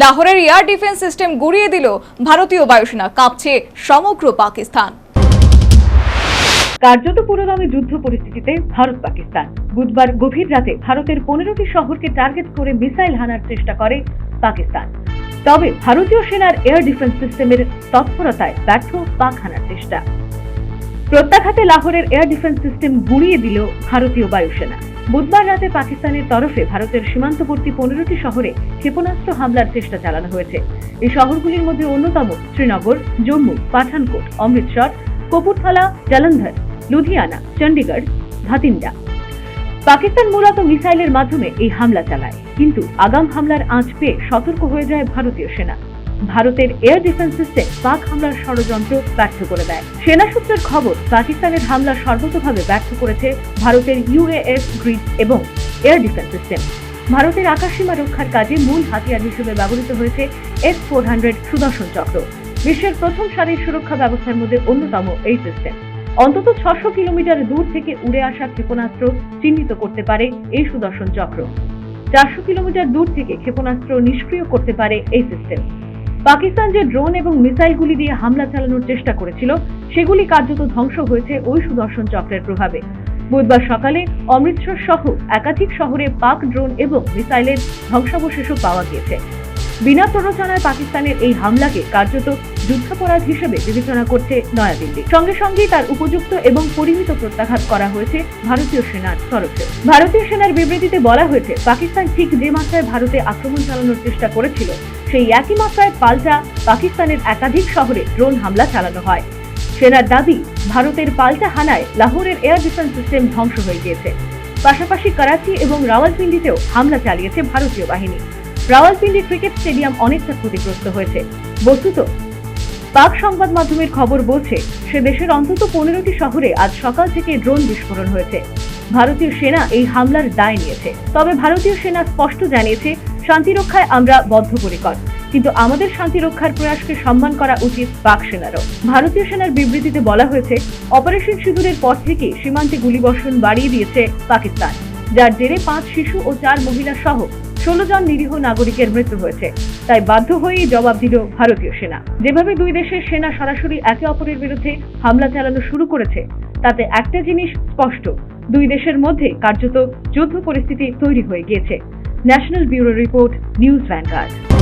লাহোরের air defence system গুড়িয়ে দিল ভারতীয় বায়ুসেনা, কাঁপছে সমগ্র পাকিস্তান। কার্যত পুরোদমে যুদ্ধ পরিস্থিতিতে ভারত, পাকিস্তান। বুধবার গভীর রাতে ভারতের পনেরোটি শহরকে টার্গেট করে মিসাইল হানার চেষ্টা করে পাকিস্তান। তবে ভারতীয় সেনার এয়ার ডিফেন্স সিস্টেমের তৎপরতায় ব্যর্থ পাক হানার চেষ্টা। প্রত্যাঘাতে লাহোরের এয়ার ডিফেন্স সিস্টেম গুড়িয়ে দিল ভারতীয় বায়ুসেনা। বুধবার রাতে পাকিস্তানের তরফে ভারতের সীমান্তবর্তী পনেরোটি শহরে ক্ষেপণাস্ত্র হামলার চেষ্টা চালানো হয়েছে। এই শহরগুলির মধ্যে অন্যতম শ্রীনগর, জম্মু, পাঠানকোট, অমৃতসর, কপুরথালা, জালন্ধর, লুধিয়ানা, চণ্ডীগড়, ভাতিন্ডা। পাকিস্তান মূলত মিসাইলের মাধ্যমে এই হামলা চালায়, কিন্তু আগাম হামলার আঁচ পেয়ে সতর্ক হয়ে যায় ভারতীয় সেনা। ভারতের এয়ার ডিফেন্স সিস্টেম পাক হামলার ষড়যন্ত্র ব্যর্থ করে দেয়। সেনা সূত্রের খবর, পাকিস্তানের হামলা সর্বতভাবে ব্যর্থ করেছে ভারতের ইউএএফ গ্রিড এবং এয়ার ডিফেন্স সিস্টেম। ভারতের আকাশসীমা রক্ষার কাজে মূল হাতিয়ার হিসেবে ব্যবহৃত হয়েছে এস ফোর হান্ড্রেড সুদর্শন চক্র। বিশ্বের প্রথম সারির সুরক্ষা ব্যবস্থার মধ্যে অন্যতম এই সিস্টেম। অন্তত ছশো কিলোমিটার দূর থেকে উড়ে আসা ক্ষেপণাস্ত্র চিহ্নিত করতে পারে এই সুদর্শন চক্র। চারশো কিলোমিটার দূর থেকে ক্ষেপণাস্ত্র নিষ্ক্রিয় করতে পারে এই সিস্টেম। পাকিস্তান যে ড্রোন এবং মিসাইলগুলি দিয়ে হামলা চালানোর চেষ্টা করেছিল, সেগুলি কার্যত ধ্বংস হয়েছে ওই সুদর্শন চক্রের প্রভাবে। বুধবার সকালে অমৃতসর সহ একাধিক শহরে পাক ড্রোন এবং মিসাইলের ধ্বংসাবশেষও পাওয়া গিয়েছে। বিনা প্ররোচনায় পাকিস্তানের এই হামলাকে কার্যত যুদ্ধাপরাধ হিসেবে বিবেচনা করছে নয়াদিল্লি। সঙ্গে সঙ্গেই তার উপযুক্ত এবং পরিমিত প্রত্যাঘাত করা হয়েছে ভারতীয় সেনার তরফে। ভারতীয় সেনার বিবৃতিতে বলা হয়েছে, পাকিস্তান ঠিক যে মাত্রায় ভারতে আক্রমণ চালানোর চেষ্টা করেছিল সেই একই মাত্রায় পাল্টা পাকিস্তানের একাধিক শহরে ড্রোন হামলা চালানো হয়। সেনার দাবি, ভারতের পাল্টা হানায় লাহোরের এয়ার ডিফেন্স সিস্টেম ধ্বংস হয়ে গিয়েছে। পাশাপাশি করাচি এবং রাওয়ালপিন্ডিতেও হামলা চালিয়েছে ভারতীয় বাহিনী। রাওয়ালপিন্ডি ক্রিকেট স্টেডিয়াম অনেকটা ক্ষতিগ্রস্ত হয়েছে। বস্তুত, পাক সংবাদ মাধ্যমের খবর বলছে, সে দেশের অন্তত পনেরোটি শহরে আজ সকাল থেকে ড্রোন বিস্ফোরণ হয়েছে। ভারতীয় সেনা এই হামলার দায় নিয়েছে। তবে ভারতীয় সেনা স্পষ্ট জানিয়েছে শান্তি রক্ষায় আমরা বদ্ধপরিকর। কিন্তু আমাদের শান্তি রক্ষার প্রয়াসকে সম্মান করা উচিত পাক সেনারও। ভারতীয় সেনার বিবৃতিতে বলা হয়েছে, অপারেশন সিঁদুরের পর থেকে সীমান্তে গুলিবর্ষণ বাড়িয়ে দিয়েছে পাকিস্তান, যার জেরে পাঁচ শিশু ও চার মহিলা সহ ষোলো জন নিরীহ নাগরিকের মৃত্যু হয়েছে। তাই বাধ্য হয়েই জবাব দিল ভারতীয় সেনা। যেভাবে দুই দেশের সেনা সরাসরি একে অপরের বিরুদ্ধে হামলা চালানো শুরু করেছে, তাতে একটা জিনিস স্পষ্ট, দুই দেশের মধ্যে কার্যত যুদ্ধ পরিস্থিতি তৈরি হয়ে গিয়েছে। National Bureau Report, News Vanguard.